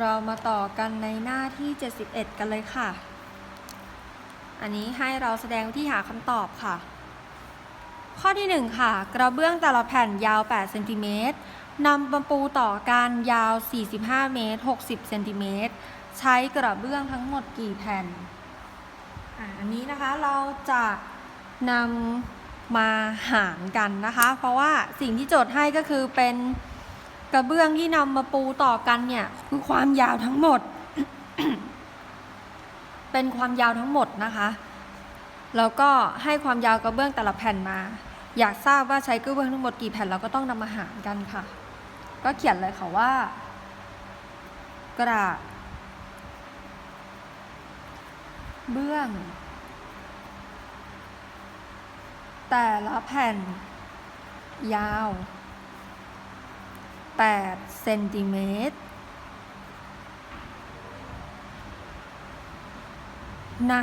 เรามาต่อกันในหน้าที่ 71 กันเลยค่ะ อันนี้ให้เราแสดงวิธีหาคำตอบค่ะ ข้อที่ 1 ค่ะ กระเบื้องแต่ละแผ่นยาว 8 เซนติเมตรนำมาปูต่อกันยาว 45 เมตร 60 เซนติเมตร ใช้กระเบื้องทั้งหมดกี่แผ่น อันนี้นะคะเราจะนำมาหารกันนะคะ เพราะว่าสิ่งที่โจทย์ให้ก็คือเป็น กระเบื้องที่นำมาปูต่อกันเนี่ยคือความยาวทั้งหมด เป็นความยาวทั้งหมดนะคะ แล้วก็ให้ความยาวกระเบื้องแต่ละแผ่นมา อยากทราบว่าใช้กระเบื้องทั้งหมดกี่แผ่นเราก็ต้องนำมาหารกันค่ะ ก็เขียนเลยค่ะว่า กระเบื้อง แต่ละแผ่น ยาว 8เซนติเมตร น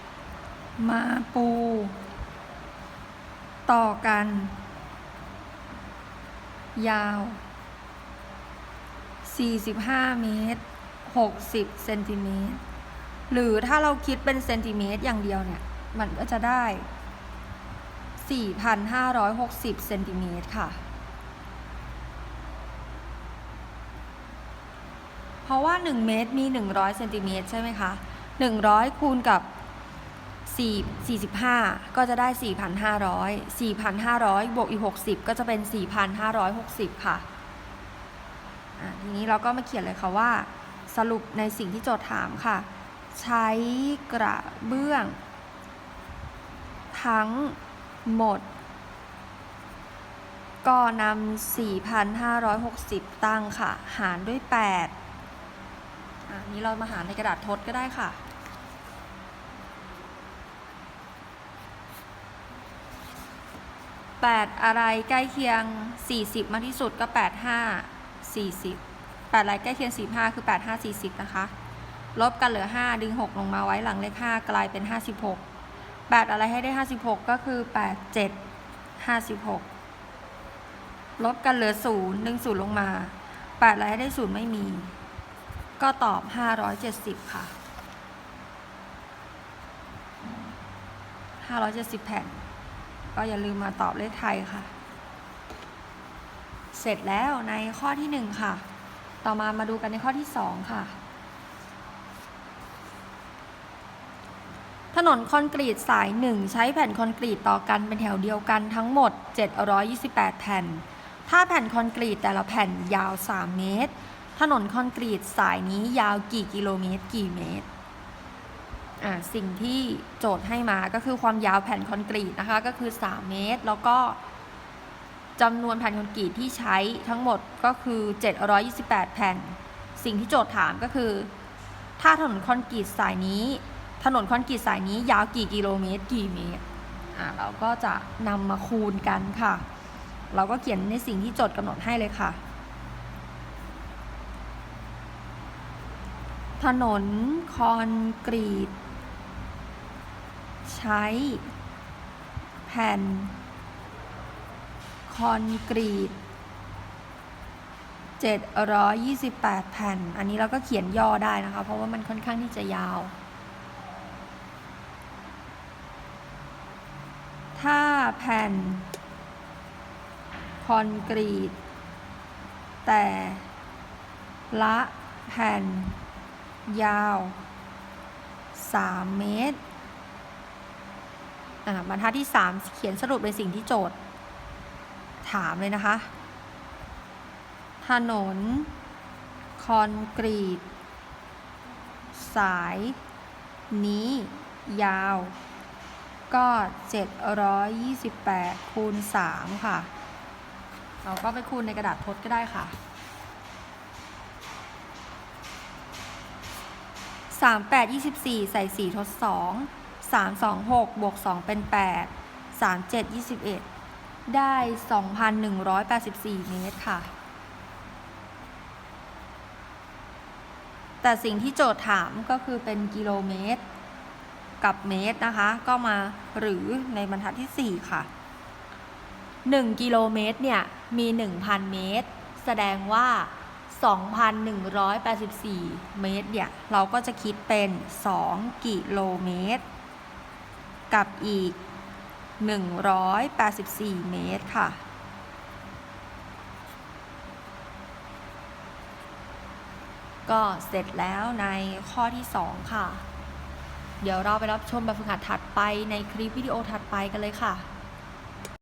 ำ มาปู ต่อกัน ยาว 45 เมตร 60 เซนติเมตร หรือถ้าเราคิดเป็นเซนติเมตรอย่างเดียวเนี่ย มันก็จะได้ 4,560 เซนติเมตรค่ะ เพราะว่า 1 เมตรมี 100เซนติเมตรใช่ไหมคะ100 คูณกับ 4 45 ก็จะได้ 4,500 4,500 บวกอีก 60 ก็จะเป็น 4,560ค่ะอะทีนี้เราก็มาเขียนเลยค่ะว่า สรุปในสิ่งที่โจทย์ถามค่ะ ใช้กระเบื้อง ทั้งหมด ก็นำ4,560 ตั้งค่ะ หารด้วย 8 อะนี้เรามาหาในกระดาษทดก็ได้ค่ะ 8 อะไรใกล้เคียง 40 มากที่สุดก็ 85 40 8อะไรใกล้เคียง 45 คือ 85 40 นะคะ ลบกันเหลือ 5 ดึง 6 ลงมาไว้หลังเลข 5 กลายเป็น 56 8 อะไรให้ได้ 56 ก็คือ 8 7 56 ลบกันเหลือ 0 ดึง 0 ลงมา 8 อะไรให้ได้ 0 ไม่มี ก็ตอบ 570 ค่ะ 570 แผ่น ก็อย่าลืมมาตอบเลขไทยค่ะ เสร็จแล้วในข้อที่ 1 ค่ะ ต่อมามาดูกันในข้อที่ 2 ค่ะ ถนนคอนกรีตสาย 1 ใช้แผ่นคอนกรีตต่อกันเป็นแถวเดียวกันทั้งหมด 728 แผ่น ถ้าแผ่นคอนกรีตแต่ละแผ่นยาว 3 เมตร ถนนคอนกรีตสายนี้ยาวกี่กิโลเมตร กี่เมตร อ่า สิ่งที่โจทย์ให้มาก็คือความยาวแผ่นคอนกรีตนะคะ ก็คือ 3 เมตร แล้วก็จำนวนแผ่นคอนกรีตที่ใช้ทั้งหมดก็คือ 728 แผ่น สิ่งที่โจทย์ถามก็คือ ถ้าถนนคอนกรีตสายนี้ ถนนคอนกรีตสายนี้ยาวกี่กิโลเมตร กี่เมตร อ่า เราก็จะนำมาคูณกันค่ะ เราก็เขียนในสิ่งที่โจทย์กำหนดให้เลยค่ะ ถนนคอนกรีต ใช้ แผ่น คอนกรีต 728 แผ่น อันนี้เราก็เขียนย่อได้นะคะ เพราะว่ามันค่อนข้างที่จะยาว ถ้าแผ่น คอนกรีต แต่ละแผ่น ยาว 3 เมตร อ่าบรรทัดที่ 3 เขียนสรุปในสิ่งที่โจทย์ ถามเลยนะคะ ถนน คอนกรีต สาย นี้ ยาว ก็ 728คูณ3ค่ะ เราก็ไปคูณในกระดาษทดก็ได้ค่ะ สามแปดยี่สิบสี่ใส่สี่ทดสองสามสองหกบวกสองเป็นแปดสามเจ็ดยี่สิบเอ็ดได้สองพันหนึ่งร้อยแปดสิบสี่เมตรค่ะ แต่สิ่งที่โจทย์ถามก็คือเป็นกิโลเมตร กับเมตรนะคะ ก็มาหรือในบรรทัดที่ 4 ค่ะ 1 กิโลเมตรเนี่ย มี 1,000 เมตร แสดงว่า 2,184 เมตรเนี่ยเราก็จะคิดเป็น 2 กิโลเมตร กับอีก 184 เมตรค่ะ ก็เสร็จแล้วในข้อที่ 2 ค่ะ เดี๋ยวเราไปรับชมแบบฝึกหัดถัดไปในคลิปวิดีโอถัดไปกันเลยค่ะ